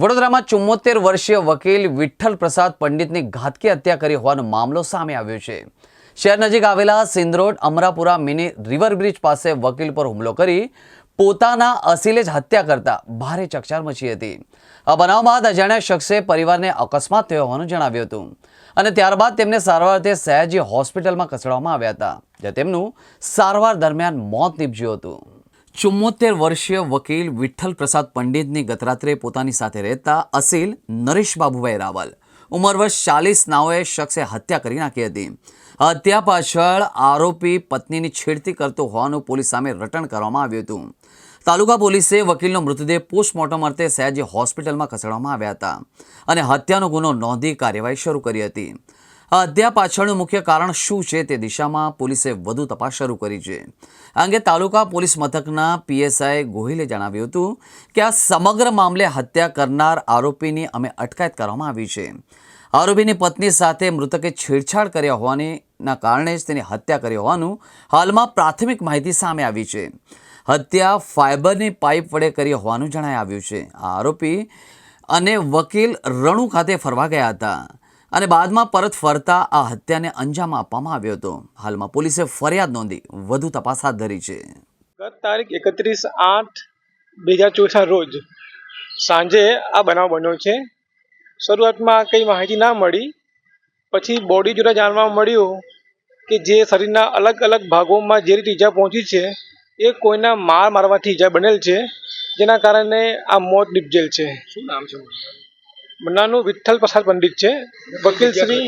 વડોદરામાં ચુમ્મોતેર વર્ષીય વકીલ વિઠ્ઠલ પ્રસાદ પંડિતની ઘાતકી હત્યા કરી હોવાનો મામલો સામે આવ્યો છે. શહેર નજીક આવેલા સિંદરોડ અમરાપુરા મિની રિવર બ્રિજ પાસે વકીલ પર હુમલો કરી પોતાના અસીલે જ હત્યા કરતા ભારે ચકચાર મચી હતી. આ બનાવ બાદ અજાણ્યા શખ્સે પરિવારને અકસ્માત થયો હોવાનું જણાવ્યું હતું અને ત્યારબાદ તેમને સારવાર અર્થે સયાજી હોસ્પિટલમાં ખસેડવામાં આવ્યા હતા, જ્યાં તેમનું સારવાર દરમિયાન મોત નીપજ્યું હતું. ચુમ્મોતેર વર્ષીય વકીલ વિઠ્ઠલ પ્રસાદ પંડિતની ગતરાત્રે પોતાની સાથે રહેતા અસીલ નરેશ રાવલ. ઉંમર વર્ષ ચાલીસ નાઓએ શખ્સે હત્યા કરી નાખી હતી. હત્યા પાછળ આરોપી પત્નીની છેડતી કરતો હોવાનું પોલીસ સામે રટણ કરવામાં આવ્યું હતું. તાલુકા પોલીસે વકીલનો મૃતદેહ પોસ્ટમોર્ટમ અર્થે સયાજી હોસ્પિટલમાં ખસેડવામાં આવ્યા હતા અને હત્યાનો ગુનો નોંધી કાર્યવાહી શરૂ કરી હતી. આ હત્યા પાછળનું મુખ્ય કારણ શું છે તે દિશામાં પોલીસે વધુ તપાસ શરૂ કરી છે. આ અંગે તાલુકા પોલીસ મથકના પીએસઆઈ ગોહિલે જણાવ્યું હતું કે આ સમગ્ર મામલે હત્યા કરનાર આરોપીની અમે અટકાયત કરવામાં આવી છે. આરોપીની પત્ની સાથે મૃતકે છેડછાડ કર્યા હોવાનીના કારણે જ તેની હત્યા કરી હોવાનું હાલમાં પ્રાથમિક માહિતી સામે આવી છે. હત્યા ફાઇબરની પાઇપ વડે કરી હોવાનું જણાઈ આવ્યું છે. આ આરોપી અને વકીલ રણુ ખાતે ફરવા ગયા હતા. અને બાદમાં પરત ફરતા આ હત્યાને અંજામ આપવામાં આવ્યો હતો. હાલમાં પોલીસે ફરિયાદ નોંધી વધુ તપાસ હાથ ધરી છે. ગત તારીખ એકત્રીસ આઠ બે હજાર ચોથા રોજ સાંજે આ બનાવ બન્યો છે. શરૂઆતમાં કંઈ માહિતી ના મળી પછી બોડી જોડે જાણવા મળ્યું કે જે શરીરના અલગ અલગ ભાગોમાં જે રીતે ઈજા પહોંચી છે એ કોઈના માર મારવાથી ઈજા બનેલ છે જેના કારણે આ મોત નિપજેલ છે. શું નામ છે? મન્નાનું વિઠ્ઠલ પ્રસાદ પંડિત છે. વકીલ શ્રી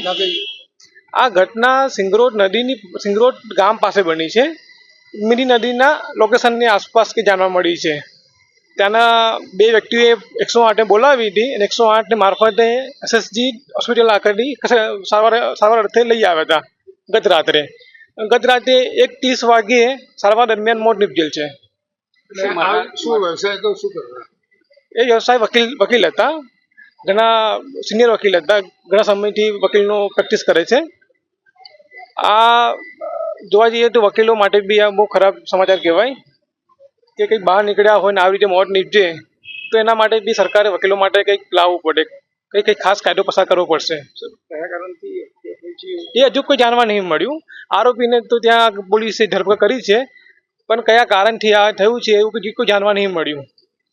આ ઘટના સિંગરોડ નદીની સિંગરોડ ગામ પાસે બની છે. મીરી નદીના લોકેશનની આસપાસ કે જાણવા મળી છે. ત્યાંના બે વ્યક્તિઓએ એકસો આઠને બોલાવી હતી અને એકસો આઠને મારફતે એસએસજી હોસ્પિટલ આકડી સારવાર સારવાર અર્થે લઈ આવ્યા હતા ગત રાત્રે. ગત રાત્રે એક ત્રીસ વાગ્યે સારવાર દરમિયાન મોત નીપજેલ છે. એ વ્યવસાય વકીલ વકીલ હતા. ઘણા સિનિયર વકીલ ઘણા સમયથી વકીલનો પ્રેક્ટિસ કરે છે. આ જોવા જઈએ તો વકીલો માટે બી આ બહુ ખરાબ સમાચાર કહેવાય કે કંઈક બહાર નીકળ્યા હોય ને આવી રીતે મોત નીપજે, તો એના માટે બી સરકારે વકીલો માટે કંઈક લાવવું પડે. કંઈક કંઈક ખાસ કાયદો પસાર કરવો પડશે. એ હજુ કોઈ જાણવા નહીં મળ્યું. આરોપીને તો ત્યાં પોલીસે ધરપકડ કરી છે. પણ કયા કારણથી આ થયું છે એવું કોઈ જાણવા નહીં મળ્યું.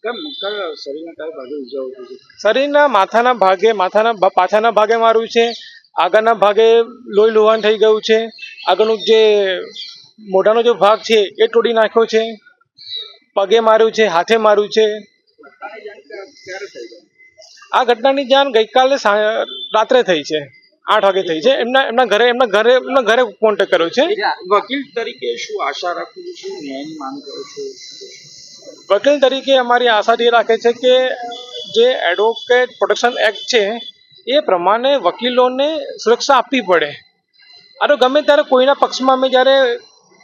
કેમ? કયા શરીરના કયા ભાગે ઈજાઓ થઈ છે? શરીરના માથાના ભાગે માથાના પાછાના ભાગે મારું છે આગળના ભાગે લોહી લોહાણ થઈ ગયું છે આગળનું જે મોઢાનો જે ભાગ છે એ તોડી નાખ્યો છે પગે માર્યું છે હાથે માર્યું છે. આ ઘટનાની જાણ ગઈકાલે રાત્રે થઈ છે આઠ વાગે થઈ છે. એમના એમના ઘરે એમના ઘરે એમના ઘરે કોન્ટેક્ટ કર્યો છે. વકીલ તરીકે શું આશા રાખું છું? ન્યાયની માંગ કરું છો? વકીલ તરીકે અમારી આશા એ રાખે છે કે જે એડવોકેટ પ્રોટેક્શન એક્ટ છે, એ પ્રમાણે વકીલોને સુરક્ષા આપવી પડે. આ ગમે ત્યારે કોઈના પક્ષમાં અમે જ્યારે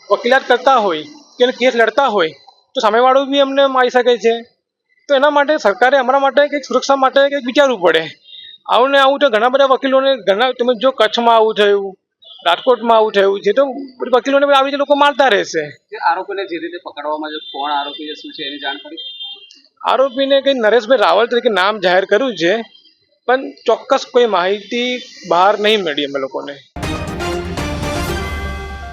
વકીલાત કરતા હોય કે કેસ લડતા હોય, તો સામેવાળું બી અમને મારી શકે છે. તો એના માટે સરકારે અમારા માટે કંઈક સુરક્ષા માટે કંઈક વિચારવું પડે. આવું ને આવું તો ઘણા બધા વકીલોને, ઘણા તમે જો કચ્છમાં આવું થયું રાજકોટમાં આવું થયું છે તો વકીલોને આવી રીતે લોકો મારતા રહેશે. આરોપીને જે રીતે પકડવામાં કોણ આરોપી છે શું છે એની જાણકારી? આરોપીને કંઈ નરેશભાઈ રાવલ તરીકે નામ જાહેર કર્યું છે પણ ચોક્કસ કોઈ માહિતી બહાર નહીં મળી અમે લોકોને.